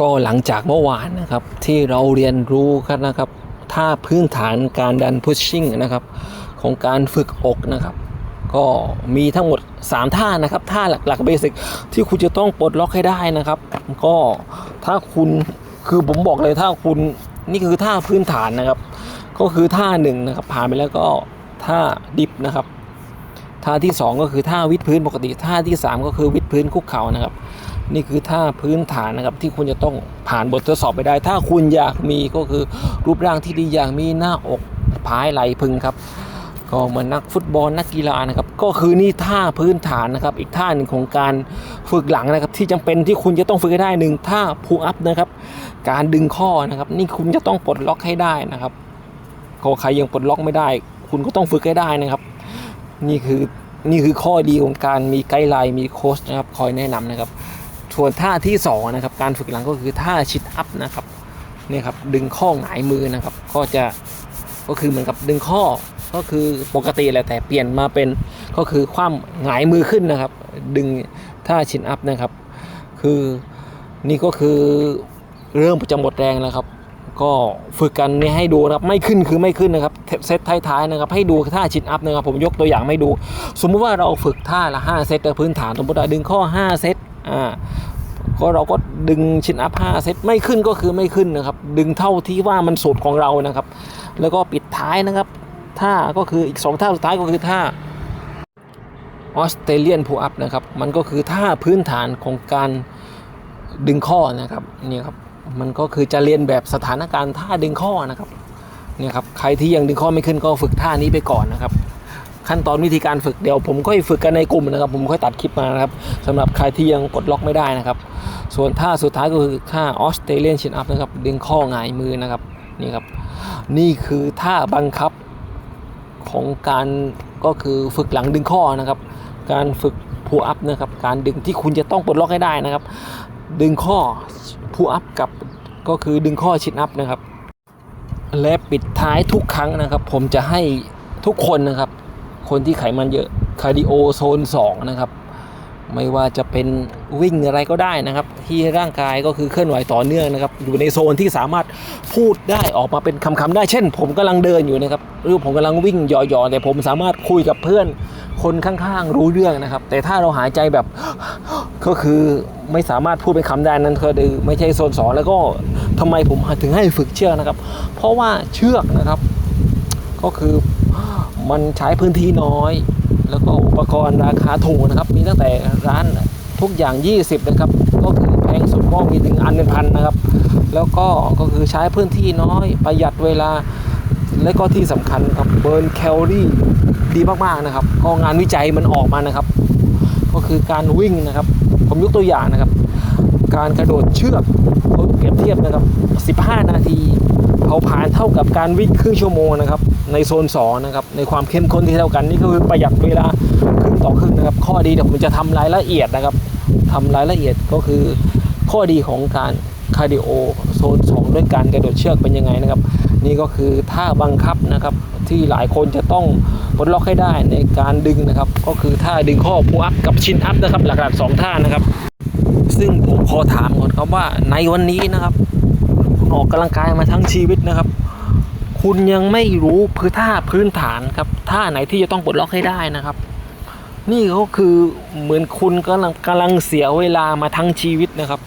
ก็หลังจากเมื่อวานนะครับที่เราเรียนรู้กันนะครับท่าพื้นฐานการดันพุชชิ่งนะครับของการฝึกอกนะครับ ก็มีทั้งหมด 3 ท่านะครับ ท่าหลักๆเบสิกที่คุณจะต้องปลดล็อกให้ได้นะครับ ก็ถ้าคุณคือผมบอกเลยถ้าคุณนี่คือท่าพื้นฐานนะครับ ก็คือท่าหนึ่งนะครับผ่านไปแล้วก็ท่าดิฟนะครับท่าที่ 2 ก็คือท่าวิดพื้นปกติท่าที่ 3 ก็คือวิดพื้นคุกเข่านะครับ นี่คือท่าพื้นฐานนะครับที่คุณจะต้องผ่านบททดสอบไปได้ ถ้าคุณอยากมีก็คือรูปร่างที่ดีอยากมีหน้าอกผายไหลพึงครับ ก็เหมือนนักฟุตบอลนักกีฬานะครับ ก็คือนี่ท่าพื้นฐานนะครับ อีกท่าหนึ่งของการฝึกหลังนะครับ ที่จำเป็นที่คุณจะต้องฝึกให้ได้หนึ่งท่าพูอัพนะครับ การดึงข้อนะครับ นี่คุณจะต้องปลดล็อกให้ได้นะครับก็ใครยังปลดล็อกไม่ได้ คุณก็ต้องฝึกให้ได้นะครับ นี่คือนี่คือข้อดีของการมีไกด์ไลน์มีโค้ชนะครับ คอยแนะนำนะครับ ส่วนท่าที่สองนะครับการฝึกหลังก็คือท่าชิดอัพนะครับนี่ครับดึงข้อหงายมือนะครับ ก็จะก็คือเหมือนกับดึงข้อก็คือปกติแหละแต่เปลี่ยนมาเป็นก็คือคว่ำหงายมือขึ้นนะครับ ดึงท่าชินอัพนะครับ คือนี่ก็คือเริ่มจะหมดแรงแล้วครับ ก็ฝึกกันนี่ให้ดูนะครับไม่ขึ้นคือไม่ขึ้นนะครับเซตท้ายๆนะครับ ให้ดูท่าชินอัพนะครับ ผมยกตัวอย่างไม่ดู สมมุติว่าเราฝึกท่าละ5เซตพื้นฐานสมมติว่าดึงข้อ 5 เซต อ่าก็เราก็ดึงชิ้นอัพ5เซตไม่ขึ้นก็คือไม่ขึ้นนะครับ ดึงเท่าที่ว่ามันสุดของเรานะครับ แล้วก็ปิดท้ายนะครับท่าก็คืออีก2ท่าสุดท้ายก็คือท่าออสเตรเลียนพูอัพนะครับ มันก็คือท่าพื้นฐานของการดึงข้อนะครับนี่ครับมันก็คือจะเรียนแบบสถานการณ์ท่าดึงข้อนะครับเนี่ยครับใครที่ยังดึงข้อไม่ขึ้นก็ฝึกท่านี้ไปก่อนนะครับ ขั้นตอนวิธีการฝึกเดี๋ยวผมก็ฝึกกันในกลุ่มนะครับ ผมค่อยตัดคลิปมานะครับสำหรับใครที่ยังกดล็อกไม่ได้นะครับ ส่วนท่าสุดท้ายก็คือท่าออสเตรเลียนชินอัพนะครับดึงข้อหงายมือนะครับนี่ครับนี่คือท่าบังคับของการก็คือฝึกหลังดึงข้อนะครับ การฝึกพูอัพนะครับการดึงที่คุณจะต้องปลดล็อกให้ได้นะครับ ดึงข้อพูอัพกับก็คือดึงข้อชินอัพนะครับ และปิดท้ายทุกครั้งนะครับ ผมจะให้ทุกคนนะครับ คนที่ไขมันเยอะคาร์ดิโอโซน2นะครับไม่ว่าจะเป็นวิ่งอะไรก็ได้นะครับ ที่ร่างกายก็คือเคลื่อนไหวต่อเนื่องนะครับ อยู่ในโซนที่สามารถพูดได้ออกมาเป็นคำๆได้เช่น ผมกำลังเดินอยู่นะครับหรือผมกำลังวิ่งหย่อๆแต่ผมสามารถคุยกับเพื่อนคนข้างๆรู้เรื่องนะครับ แต่ถ้าเราหายใจแบบก็คือไม่สามารถพูดเป็นคำได้นั้นก็คือไม่ใช่โซนสองแล้วก็ทำไมผมถึงให้ฝึกเชือกนะครับ เพราะว่าเชือกนะครับ ก็คือ มันใช้พื้นที่น้อย แล้วก็อุปกรณ์ราคาถูกนะครับ มีตั้งแต่ร้านทุกอย่าง 20นะครับ ก็คือแพงสุดก็มีถึงอันเป็นพันนะครับ แล้วก็ก็คือใช้พื้นที่น้อย ประหยัดเวลา และก็ที่สำคัญครับเบิร์นแคลอรี่ดีมากๆนะครับ ก็งานวิจัยมันออกมานะครับ ก็คือการวิ่งนะครับ ผมยกตัวอย่างนะครับ การกระโดดเชือกเปรียบเทียบนะครับ 15 นาทีเผาผลาญเท่ากับการวิ่งครึ่งชั่วโมงนะครับ ในโซน2นะครับในความเข้มข้นที่เท่ากันนี่ก็คือประหยัดเวลาครึ่งต่อครึ่งนะครับ ข้อดีเดี๋ยวผมจะทำรายละเอียดนะครับทำรายละเอียดก็คือข้อดีของการคาร์ดิโอโซน 2 ด้วยการกระโดดเชือกเป็นยังไงนะครับ นี่ก็คือท่าบังคับนะครับที่หลายคนจะต้องปลดล็อกให้ได้ในการดึงนะครับ ก็คือท่าดึงข้อพูอัพกับชินอัพนะครับ หลักๆสองท่านะครับ ซึ่งผมขอถามก่อนครับว่าในวันนี้นะครับคุณออกกำลังกายมาทั้งชีวิตนะครับ คุณยังไม่รู้พื้นท่าพื้นฐานครับท่าไหนที่จะต้องปลดล็อกให้ได้นะครับ นี่ก็คือเหมือนคุณกำลังกำลังเสียเวลามาทั้งชีวิตนะครับ